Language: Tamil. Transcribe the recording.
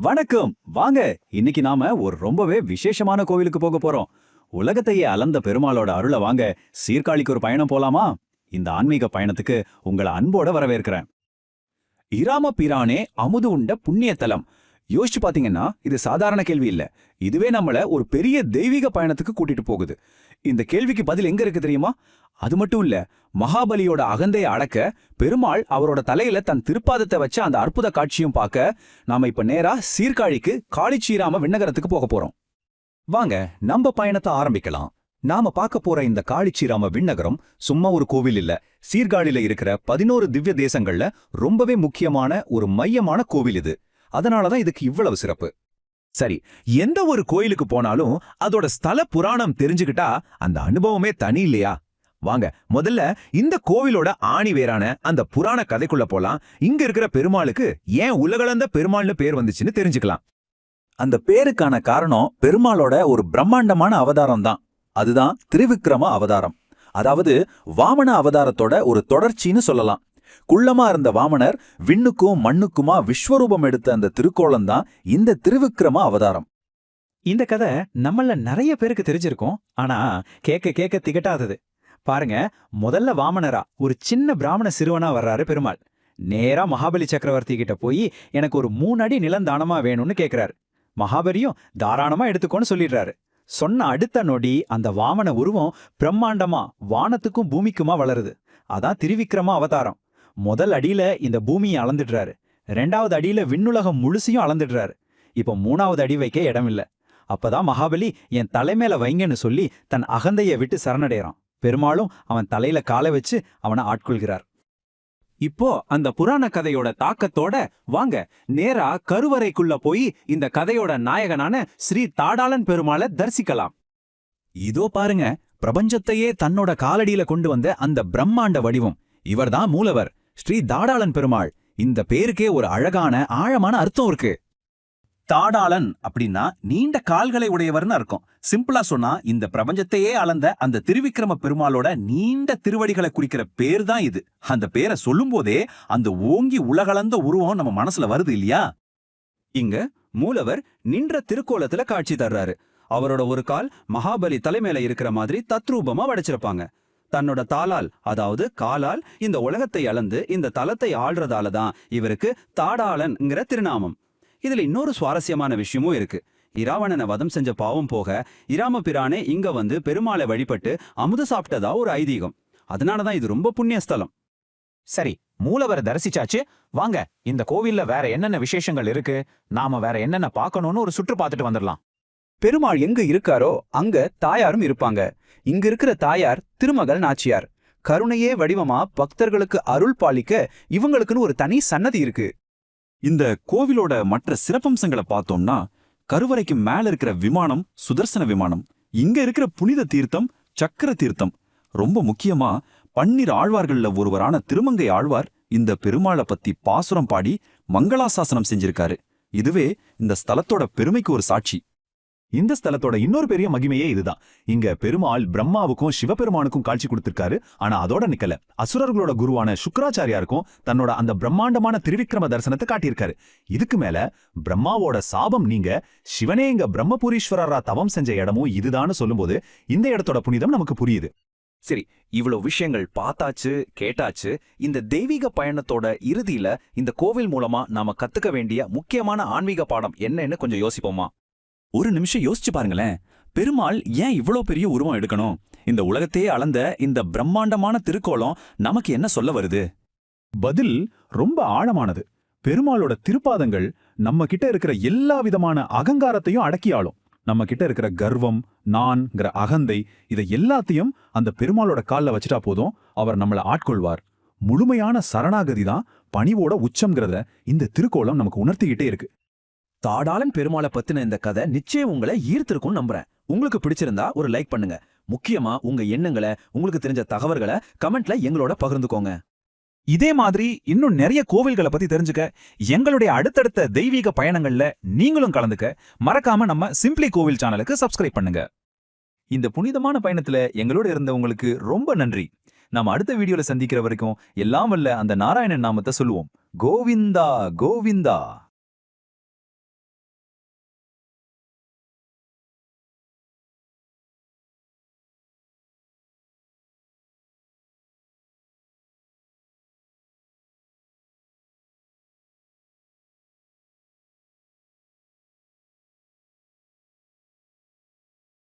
வணக்கம். வாங்க இன்னைக்கு நாம ஒரு ரொம்பவே விசேஷமான கோவிலுக்கு போக போறோம். உலகத்தையே அலந்த பெருமாளோட அருளை வாங்க சீர்காழிக்கு ஒரு பயணம் போலாமா? இந்த ஆன்மீக பயணத்துக்கு உங்களை அன்போட வரவேற்கிறேன். இராம பிரானே அமுது உண்ட புண்ணியத்தலம். யோசிச்சு பாத்தீங்கன்னா இது சாதாரண கேள்வி இல்ல. இதுவே நம்மள ஒரு பெரிய தெய்வீக பயணத்துக்கு கூட்டிட்டு போகுது. இந்த கேள்விக்கு பதில் எங்க இருக்கு தெரியுமா? அது மட்டும் இல்ல மகாபலியோட அகந்தையை அடக்க பெருமாள் அவரோட தலையில தன் திருப்பாதத்தை வச்ச அந்த அற்புத காட்சியும் பார்க்க நாம இப்ப நேரா சீர்காழிக்கு காளிச்சீராம விண்ணகரத்துக்கு போக போறோம். வாங்க நம்ம பயணத்தை ஆரம்பிக்கலாம். நாம பார்க்க போற இந்த காளிச்சீராம விண்ணகரம் சும்மா ஒரு கோவில் இல்ல. சீர்காழில இருக்கிற பதினோரு திவ்ய தேசங்கள்ல ரொம்பவே முக்கியமான ஒரு மையமான கோவில் இது. அதனாலதான் இதுக்கு இவ்வளவு சிறப்பு. சரி எந்த ஒரு கோயிலுக்கு போனாலும் அதோட ஸ்தல புராணம் தெரிஞ்சுக்கிட்டா அந்த அனுபவமே தனி இல்லையா? வாங்க முதல்ல இந்த கோவிலோட ஆணி வேறான அந்த புராண கதைக்குள்ள போலாம். இங்க இருக்கிற பெருமாளுக்கு ஏன் உலகளந்த பெருமாள்னு பேர் வந்துச்சுன்னு தெரிஞ்சுக்கலாம். அந்த பேருக்கான காரணம் பெருமாளோட ஒரு பிரம்மாண்டமான அவதாரம் தான். அதுதான் திருவிக்கிரம அவதாரம். அதாவது வாமன அவதாரத்தோட ஒரு தொடர்ச்சின்னு சொல்லலாம். குள்ளமா இருந்த வாமனர் விண்ணுக்கும் மண்ணுக்குமா விஸ்வரூபம் எடுத்த அந்த திருக்கோலம் தான் இந்த திருவிக்ரம அவதாரம். இந்த கதை நம்மள நிறைய பேருக்கு தெரிஞ்சிருக்கும் ஆனா கேட்க கேட்க திகட்டாதது. பாருங்க முதல்ல வாமனரா ஒரு சின்ன பிராமண சிறுவனா வர்றாரு பெருமாள். நேரா மகாபலி சக்கரவர்த்தி கிட்ட போய் எனக்கு ஒரு மூணு அடி நிலந்தானமா வேணும்னு கேக்குறாரு. மகாபலியும் தாராளமா எடுத்துக்கோன்னு சொல்லிடுறாரு. சொன்ன அடுத்த நொடி அந்த வாமன உருவம் பிரம்மாண்டமா வானத்துக்கும் பூமிக்குமா வளருது. அதான் திருவிக்ரமா அவதாரம். முதல் அடியில இந்த பூமியை அளந்துடுறாரு. ரெண்டாவது அடியில விண்ணுலகம் முழுசையும் அளந்துடுறாரு. இப்ப மூணாவது அடி வைக்க இடம் இல்லை அப்பதான் மகாபலி என் தலைமையில வைங்கன்னு சொல்லி தன் அகந்தைய விட்டு சரணடைறான் பெருமாளும் அவன் தலையில காலை வச்சு அவனை ஆட்கொள்கிறார். இப்போ அந்த புராண கதையோட தாக்கத்தோட வாங்க நேரா கருவறைக்குள்ள போய் இந்த கதையோட நாயகனான ஸ்ரீ தாடாளன் பெருமாளை தரிசிக்கலாம். இதோ பாருங்க பிரபஞ்சத்தையே தன்னோட காலடியில கொண்டு வந்த அந்த பிரம்மாண்ட வடிவம். இவர்தான் மூலவர். ஸ்ரீ தாடாளன் பெருமாள் இந்த பேருக்கே ஒரு அழகான ஆழமான அர்த்தம் இருக்கு. தாடாளன் அப்படின்னா நீண்ட கால்களை உடையவர்னு அர்த்தம். சிம்பிளா சொன்னா இந்த பிரபஞ்சத்தையே அளந்த அந்த திருவிக்கிரம பெருமாளோட நீண்ட திருவடிகளை குறிக்கிற பேர் தான் இது. அந்த பேரை சொல்லும் போதே அந்த ஓங்கி உலகளந்த உருவம் நம்ம மனசுல வருது இல்லையா? இங்க மூலவர் நின்ற திருக்கோலத்துல காட்சி தர்றாரு. அவரோட ஒரு கால் மகாபலி தலைமையில இருக்கிற மாதிரி தத்ரூபமா வடைச்சிருப்பாங்க. தன்னோட தாளால் அதாவது காலால் இந்த உலகத்தை அளந்து இந்த தலத்தை ஆள்றதால தான் இவருக்கு தாடாளன்ங்கிற திருநாமம். இதுல இன்னொரு சுவாரஸ்யமான விஷயமும் இருக்கு. இராவணனை வதம் செஞ்ச பாவம் போக இராம பிரானே இங்க வந்து பெருமாளை வழிபட்டு அமுத சாப்பிட்டதா ஒரு ஐதீகம். அதனாலதான் இது ரொம்ப புண்ணிய ஸ்தலம். சரி மூலவரை தரிசிச்சாச்சு. வாங்க இந்த கோவில்ல வேற என்னென்ன விசேஷங்கள் இருக்கு? நாம வேற என்னென்ன பார்க்கணும்னு ஒரு சுற்று பார்த்துட்டு வந்துடலாம். பெருமாள் எங்க இருக்காரோ அங்க தாயாரும் இருப்பாங்க. இங்க இருக்கிற தாயார் திருமகள் நாச்சியார். கருணையே வடிவமா பக்தர்களுக்கு அருள் பாலிக்க இவங்களுக்குன்னு ஒரு தனி சன்னதி இருக்கு. இந்த கோவிலோட மற்ற சிறப்பம்சங்களை பார்த்தோம்னா கருவறைக்கு மேல இருக்கிற விமானம் சுதர்சன விமானம் இங்க இருக்கிற புனித தீர்த்தம் சக்கர தீர்த்தம். ரொம்ப முக்கியமா பன்னீர் ஆழ்வார்கள்ல ஒருவரான திருமங்கை ஆழ்வார் இந்த பெருமாளை பத்தி பாசுரம் பாடி மங்களாசாசனம் செஞ்சிருக்காரு. இதுவே இந்த ஸ்தலத்தோட பெருமைக்கு ஒரு சாட்சி. இந்த ஸ்தலத்தோட இன்னொரு பெரிய மகிமையே இதுதான். இங்க பெருமாள் பிரம்மாவுக்கும் சிவபெருமானுக்கும் காட்சி கொடுத்திருக்காரு. ஆனா அதோட நிக்கல. அசுரர்களோட குருவான சுக்கராச்சாரியாருக்கும் தன்னோட அந்த பிரம்மாண்டமான திருவிக்ரம தரிசனத்தை காட்டியிருக்காரு. இதுக்கு மேல பிரம்மாவோட சாபம் நீங்க சிவனே இங்க பிரம்மபுரீஸ்வரரா தவம் செஞ்ச இடமும் இதுதான்னு சொல்லும்போது இந்த இடத்தோட புனிதம் நமக்கு புரியுது. சரி இவ்வளவு விஷயங்கள் பார்த்தாச்சு கேட்டாச்சு இந்த தெய்வீக பயணத்தோட இறுதியில இந்த கோவில் மூலமா நாம கத்துக்க வேண்டிய முக்கியமான ஆன்மீக பாடம் என்னன்னு கொஞ்சம் யோசிப்போமா? ஒரு நிமிஷம் யோசிச்சு பாருங்களேன். பெருமாள் ஏன் இவ்ளோ பெரிய உருவம் எடுக்கணும்? இந்த உலகத்தையே அளந்த இந்த பிரம்மாண்டமான திருக்கோலம் நமக்கு என்ன சொல்ல வருது? பதில் ரொம்ப ஆழமானது. பெருமாளோட திருப்பாதங்கள் நம்ம கிட்ட இருக்கிற எல்லா விதமான அகங்காரத்தையும் அடக்கியாலும். நம்ம கிட்ட இருக்கிற கர்வம் நான்ங்கிற அகந்தை இதை எல்லாத்தையும் அந்த பெருமாளோட கால்ல வச்சுட்டா போதும் அவர் நம்மள ஆட்கொள்வார். முழுமையான சரணாகதி தான் பணிவோட உச்சம்ங்கிறத இந்த திருக்கோலம் நமக்கு உணர்த்திக்கிட்டே இருக்கு. தாடாளன் பெருமாளை பத்தின இந்த கதை நிச்சயம் உங்களை ஈர்த்திருக்கும் நம்புறேன். உங்களுக்கு பிடிச்சிருந்தா ஒரு லைக் பண்ணுங்க. முக்கியமா உங்க எண்ணங்களை உங்களுக்கு தெரிஞ்ச தகவல்களை கமெண்ட்ல எங்களோட பகிர்ந்துக்கோங்க. இதே மாதிரி இன்னும் நிறைய கோவில்களை பத்தி தெரிஞ்சுக்க எங்களுடைய அடுத்தடுத்த தெய்வீக பயணங்கள்ல நீங்களும் கலந்துக்க மறக்காம நம்ம சிம்பிளி கோவில் சேனலுக்கு சப்ஸ்கிரைப் பண்ணுங்க. இந்த புனிதமான பயணத்துல எங்களோட இருந்தவங்களுக்கு ரொம்ப நன்றி. நாம அடுத்த வீடியோல சந்திக்கிற வரைக்கும் எல்லாம் வல்ல அந்த நாராயணன் நாமத்தை சொல்லுவோம். கோவிந்தா கோவிந்தா.